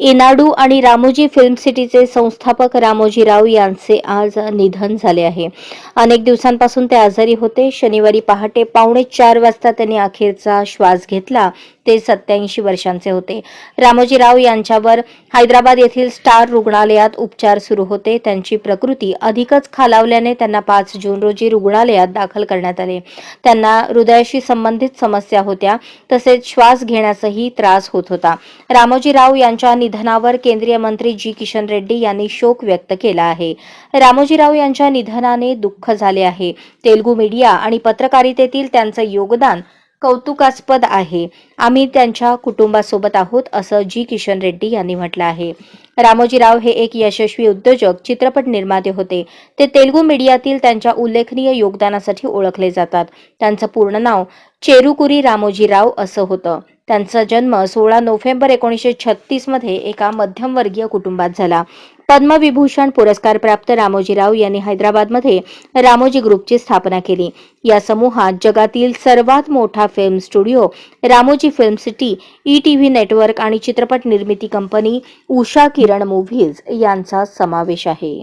इनाडू आणि रामोजी फिल्म सिटीचे संस्थापक रामोजी राव यांचे आज निधन झाले आहे. अनेक दिवसांपासून ते आजारी होते. शनिवारी पहाटे पावणे चार वाजता त्यांनी अखेरचा श्वास घेतला. ते सत्याऐंशी वर्षांचे होते. रामोजी राव यांच्यावर हैदराबाद येथील स्टार रुग्णालयात उपचार सुरू होते. त्यांची प्रकृती अधिकच खालावल्याने त्यांना पाच जून रोजी रुग्णालयात दाखल करण्यात आले. त्यांना हृदयाशी संबंधित समस्या होत्या. तसेच श्वास घेण्यासही त्रास होत होता. रामोजी राव यांच्या निधनावर केंद्रीय मंत्री जी किशन रेड्डी यांनी शोक व्यक्त केला आहे. रामोजीराव यांच्या निधनाने दुःख झाले आहे. तेलुगू मीडिया आणि पत्रकारितेतील त्यांचं योगदान कौतुकास्पद आहे. आम्ही त्यांच्या कुटुंबासोबत आहोत असं जी किशन रेड्डी यांनी म्हटलं आहे. रामोजीराव हे एक यशस्वी उद्योजक चित्रपट निर्माते होते. ते तेलुगू मीडियातील त्यांच्या उल्लेखनीय योगदानासाठी ओळखले जातात. त्यांचं पूर्ण नाव चेरुकुरी रामोजीराव असं होतं. त्यांचा जन्म सोळा नोव्हेंबर एकोणीसशे छत्तीसमध्ये एका मध्यमवर्गीय कुटुंबात झाला. पद्मविभूषण पुरस्कार प्राप्त रामोजीराव यांनी हैदराबादमध्ये रामोजी ग्रुपची स्थापना केली. या समूहात जगातील सर्वात मोठा film studio Ramoji film city E T V network आणि चित्रपट निर्मिती कंपनी उषा किरण मूव्हीज यांचा समावेश आहे.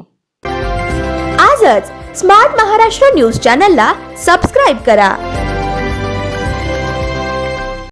आजच स्मार्ट महाराष्ट्र न्यूज चॅनलला सबस्क्राईब करा.